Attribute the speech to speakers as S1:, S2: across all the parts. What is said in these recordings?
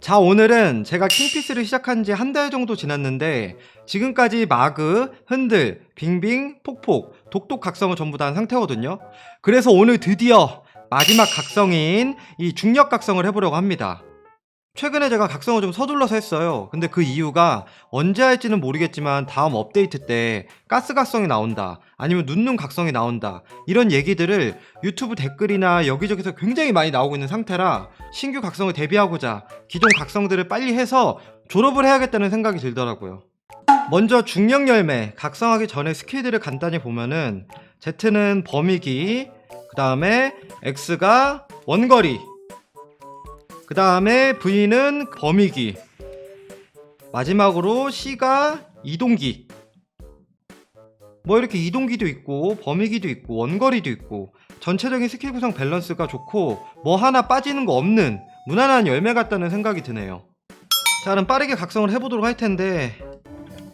S1: 자 오늘은 제가 킹피스를 시작한 지 한 달 정도 지났는데 지금까지 마그, 흔들, 빙빙, 폭폭, 독독 각성을 전부 다 한 상태거든요. 그래서 오늘 드디어 마지막 각성인 이 중력 각성을 해보려고 합니다 최근에 제가 각성을 좀 서둘러서 했어요 근데 그 이유가 언제 할지는 모르겠지만 다음 업데이트 때 가스 각성이 나온다 아니면 눈눈 각성이 나온다 이런 얘기들을 유튜브 댓글이나 여기저기서 굉장히 많이 나오고 있는 상태라 신규 각성을 대비하고자 기존 각성들을 빨리 해서 졸업을 해야겠다는 생각이 들더라고요. 먼저 중력 열매 각성하기 전에 스킬들을 간단히 보면은 Z는 범위기, 그 다음에 X가 원거리, 그 다음에 V는 범위기, 마지막으로 C가 이동기. 뭐 이렇게 이동기도 있고 범위기도 있고 원거리도 있고 전체적인 스킬 구성 밸런스가 좋고 뭐 하나 빠지는 거 없는 무난한 열매 같다는 생각이 드네요. 자 그럼 빠르게 각성을 해보도록 할 텐데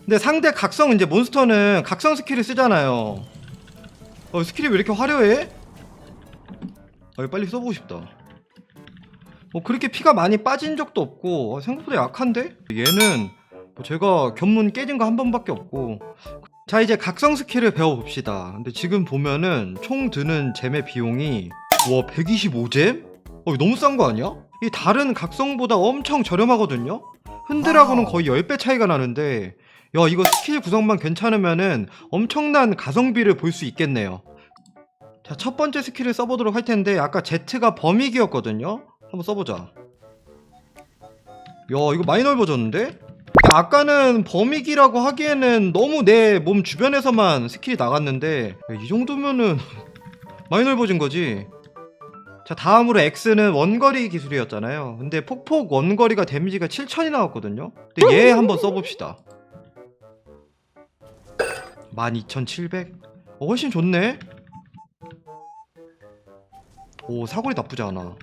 S1: 근데 상대 각성 이제 몬스터는 각성 스킬을 쓰잖아요. 어 스킬이 왜 이렇게 화려해? 아 빨리 써보고 싶다. 뭐 그렇게 피가 많이 빠진 적도 없고 어, 생각보다 약한데? 얘는 뭐 제가 견문 깨진 거 한 번밖에 없고 자 이제 각성 스킬을 배워봅시다 근데 지금 보면은 총 드는 잼의 비용이 와 125잼? 어 너무 싼 거 아니야? 이 다른 각성보다 엄청 저렴하거든요? 흔들하고는 거의 10배 차이가 나는데 야 이거 스킬 구성만 괜찮으면은 엄청난 가성비를 볼 수 있겠네요 자 첫 번째 스킬을 써보도록 할 텐데 아까 Z가 범위기였거든요 한번 써보자 야 이거 많이 넓어졌는데? 아까는 범위기라고 하기에는 너무 내 몸 주변에서만 스킬이 나갔는데 야, 이 정도면은 많이 넓어진 거지. 자 다음으로 X는 원거리 기술이었잖아요. 근데 폭폭 원거리가 데미지가 7000이 나왔거든요. 근데 얘 한번 써봅시다. 12700? 어, 훨씬 좋네. 오 사거리 나쁘지 않아.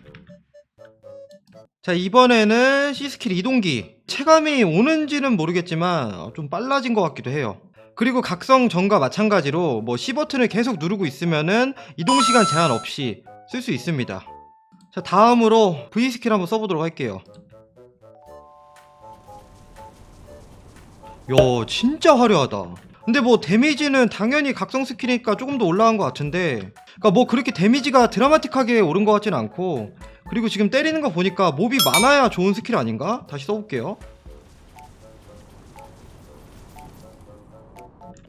S1: 자 이번에는 C스킬 이동기. 체감이 오는지는 모르겠지만 어, 좀 빨라진 것 같기도 해요. 그리고 각성 전과 마찬가지로 뭐 C 버튼을 계속 누르고 있으면은 이동시간 제한 없이 쓸 수 있습니다. 자 다음으로 V 스킬 한번 써보도록 할게요. 야 진짜 화려하다. 근데 뭐 데미지는 당연히 각성 스킬이니까 조금 더 올라간 것 같은데 그러니까 뭐 그렇게 데미지가 드라마틱하게 오른 것 같진 않고 그리고 지금 때리는 거 보니까 몹이 많아야 좋은 스킬 아닌가? 다시 써볼게요.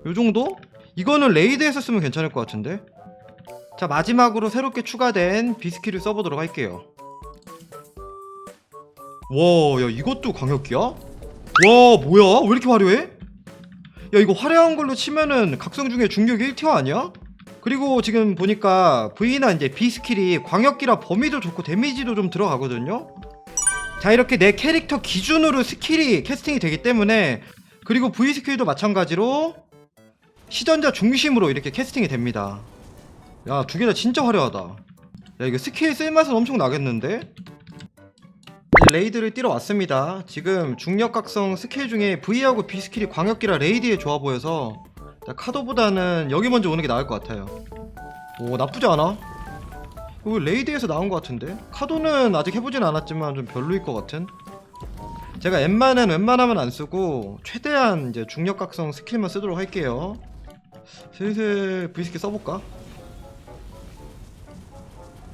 S1: 요 정도? 이거는 레이드에서 쓰면 괜찮을 것 같은데? 자 마지막으로 새롭게 추가된 비스킬을 써보도록 할게요. 와, 야 이것도 광역기야? 와, 뭐야? 왜 이렇게 화려해? 야 이거 화려한 걸로 치면은 각성 중에 중력 1티어 아니야? 그리고 지금 보니까 V나 이제 B 스킬이 광역기라 범위도 좋고 데미지도 좀 들어가거든요. 자 이렇게 내 캐릭터 기준으로 스킬이 캐스팅이 되기 때문에 그리고 V 스킬도 마찬가지로 시전자 중심으로 이렇게 캐스팅이 됩니다. 야 두 개 다 진짜 화려하다. 야 이거 스킬 쓸맛은 엄청 나겠는데? 레이드를 뛰러 왔습니다. 지금 중력각성 스킬 중에 V하고 B 스킬이 광역기라 레이드에 좋아 보여서 자, 카도보다는 여기 먼저 오는 게 나을 것 같아요. 오 나쁘지 않아. 이거 레이드에서 나온 것 같은데 카도는 아직 해보진 않았지만 좀 별로일 것 같은. 제가 엠마는 웬만하면 안 쓰고 최대한 이제 중력각성 스킬만 쓰도록 할게요. 슬슬 V 스킬 써볼까?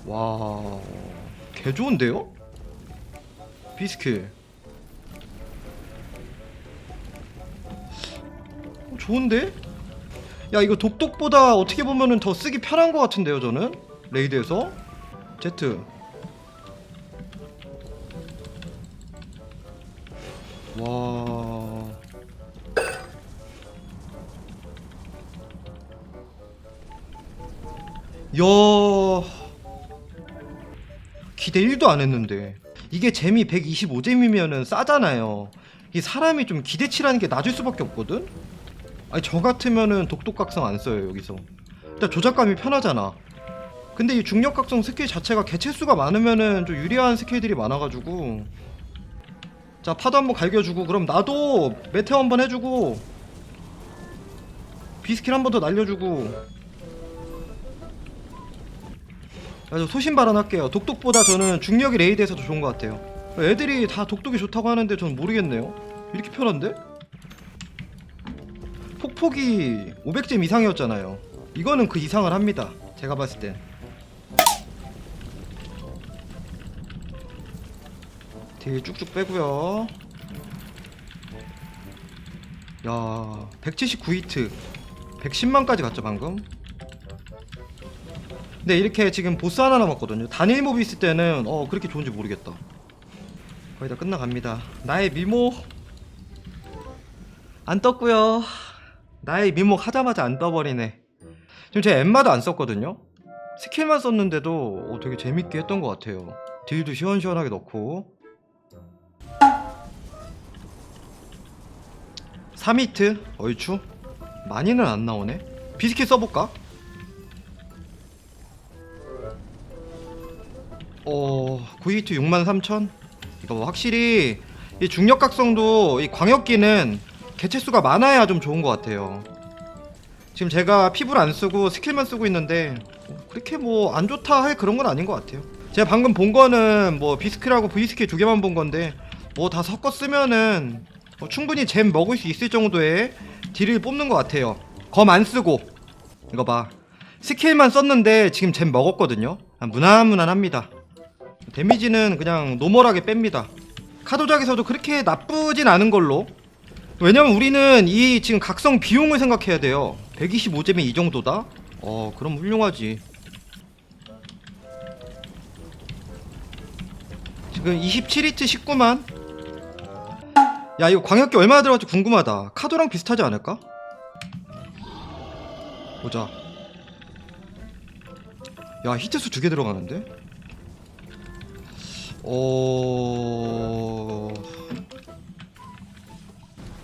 S1: 와, 개 좋은데요? B 스킬. 어, 좋은데? 야 이거 독독보다 어떻게 보면은 더 쓰기 편한 것 같은데요 저는? 레이드에서? Z 와. 야... 기대 1도 안 했는데. 이게 재미 125잼이면은 싸잖아요. 이 사람이 좀 기대치라는 게 낮을 수밖에 없거든? 아니 저 같으면은 독독각성 안 써요 여기서. 일단 조작감이 편하잖아. 근데 이 중력각성 스킬 자체가 개체수가 많으면은 좀 유리한 스킬들이 많아가지고. 자 파도 한번 갈겨주고 그럼 나도 메테오 한번 해주고 비스킬 한번 더 날려주고. 자, 저 소신 발언할게요. 독독보다 저는 중력이 레이드에서도 좋은 것 같아요. 애들이 다 독독이 좋다고 하는데 전 모르겠네요. 이렇게 편한데? 폭폭이 500점 이상이었잖아요. 이거는 그 이상을 합니다. 제가 봤을 땐. 딜 쭉쭉 빼고요. 야, 179히트. 110만까지 갔죠, 방금. 근데 이렇게 지금 보스 하나 남았거든요. 단일 몹이 있을 때는 어 그렇게 좋은지 모르겠다. 거의 다 끝나갑니다. 나의 미모 안 떴고요. 나의 미모 하자마자 안 떠버리네. 지금 제가 엠마도 안 썼거든요. 스킬만 썼는데도 어, 되게 재밌게 했던 것 같아요. 딜도 시원시원하게 넣고 3히트 얼추 많이는 안 나오네. 비스킷 써볼까? 어 9히트 63,000 이거 뭐 확실히 이 중력각성도 이 광역기는 개체수가 많아야 좀 좋은 것 같아요. 지금 제가 피부를 안 쓰고 스킬만 쓰고 있는데 그렇게 뭐 안 좋다 할 그런 건 아닌 것 같아요. 제가 방금 본 거는 뭐 비스킬하고 V스킬 두 개만 본 건데 뭐 다 섞어 쓰면은 뭐 충분히 잼 먹을 수 있을 정도의 딜을 뽑는 것 같아요. 검 안 쓰고. 이거 봐. 스킬만 썼는데 지금 잼 먹었거든요. 아, 무난무난합니다. 데미지는 그냥 노멀하게 뺍니다. 카도작에서도 그렇게 나쁘진 않은 걸로. 왜냐면 우리는 이 지금 각성 비용을 생각해야 돼요. 125잼이 이 정도다? 어, 그럼 훌륭하지. 지금 27히트 19만? 야, 이거 광역기 얼마나 들어갈지 궁금하다. 카도랑 비슷하지 않을까? 보자. 야, 히트수 두 개 들어가는데? 어...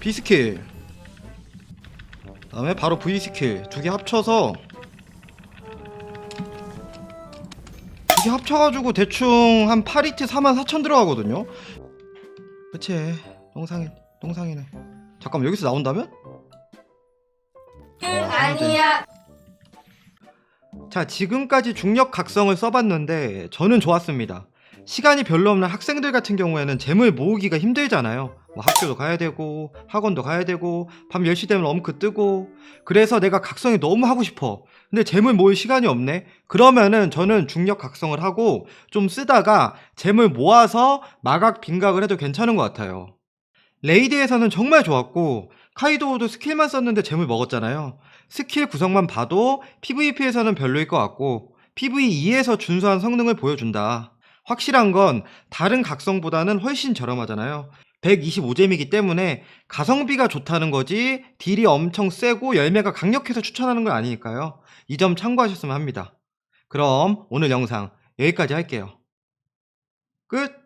S1: B 스킬 다음에 바로 V 스킬 두 개 합쳐서 두 개 합쳐가지고 대충 한 8히트 4만 4천 들어가거든요 그치 똥상이 똥상이네 잠깐만 여기서 나온다면?
S2: 아니야.
S1: 자, 지금까지 중력 각성을 써봤는데 저는 좋았습니다. 시간이 별로 없는 학생들 같은 경우에는 잼을 모으기가 힘들잖아요. 뭐 학교도 가야 되고 학원도 가야 되고 밤 10시 되면 엄크 뜨고 그래서 내가 각성이 너무 하고 싶어. 근데 잼을 모을 시간이 없네. 그러면은 저는 중력 각성을 하고 좀 쓰다가 잼을 모아서 마각 빈각을 해도 괜찮은 것 같아요. 레이드에서는 정말 좋았고 카이도우도 스킬만 썼는데 잼을 먹었잖아요. 스킬 구성만 봐도 PVP에서는 별로일 것 같고 PVE에서 준수한 성능을 보여준다. 확실한 건 다른 각성보다는 훨씬 저렴하잖아요. 125잼이기 때문에 가성비가 좋다는 거지 딜이 엄청 세고 열매가 강력해서 추천하는 건 아니니까요. 이 점 참고하셨으면 합니다. 그럼 오늘 영상 여기까지 할게요. 끝!